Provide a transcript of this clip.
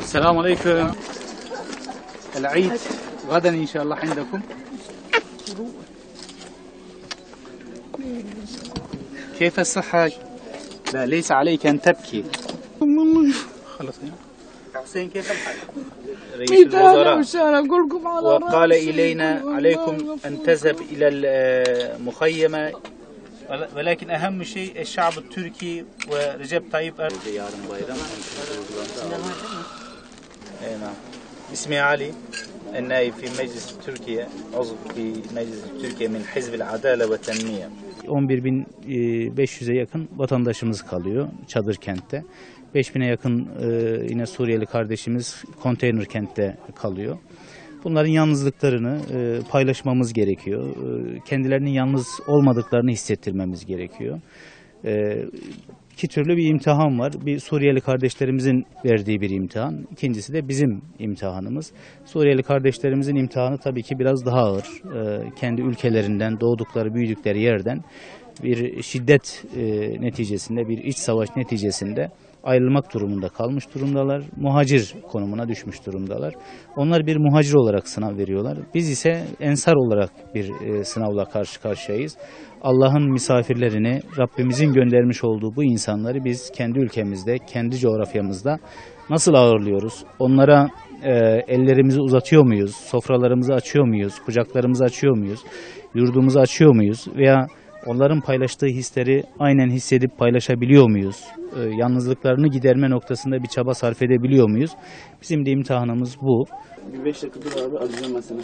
السلام عليكم. العيد غدا إن شاء الله عندكم. كيف الصحة؟ لا ليس عليك أن تبكي. خلص يا حسين كيف الحال؟ رئيس الوزراء. وقال إلينا عليكم أن تذهب إلى المخيمة ولكن أهم شيء الشعب التركي ورجب طيب yarın bayram اي نعم اسمي علي النائب في مجلس تركيا عضو في مجلس تركيا من حزب العدالة والتنمية 11.500'e yakın vatandaşımız kalıyor çadır kentte. 5000'e yakın e, yine Suriyeli kardeşimiz konteyner kentte kalıyor. Bunların yalnızlıklarını e, paylaşmamız gerekiyor. E, kendilerinin yalnız olmadıklarını hissettirmemiz gerekiyor. E, iki türlü bir imtihan var. Bir Suriyeli kardeşlerimizin verdiği bir imtihan. İkincisi de bizim imtihanımız. Suriyeli kardeşlerimizin imtihanı tabii ki biraz daha ağır. E, kendi ülkelerinden, doğdukları, büyüdükleri yerden bir şiddet e, neticesinde, bir iç savaş neticesinde ayrılmak durumunda kalmış durumdalar. Muhacir konumuna düşmüş durumdalar. Onlar bir muhacir olarak sınav veriyorlar. Biz ise ensar olarak bir e, sınavla karşı karşıyayız. Allah'ın misafirlerini, Rabbimizin göndermiş olduğu bu insanları biz kendi ülkemizde, kendi coğrafyamızda nasıl ağırlıyoruz? Onlara e, ellerimizi uzatıyor muyuz? Sofralarımızı açıyor muyuz? Kucaklarımızı açıyor muyuz? Yurdumuzu açıyor muyuz? Veya onların paylaştığı hisleri aynen hissedip paylaşabiliyor muyuz? Ee, yalnızlıklarını giderme noktasında bir çaba sarf edebiliyor muyuz? Bizim de imtihanımız bu. Bir beş dakika abi seni.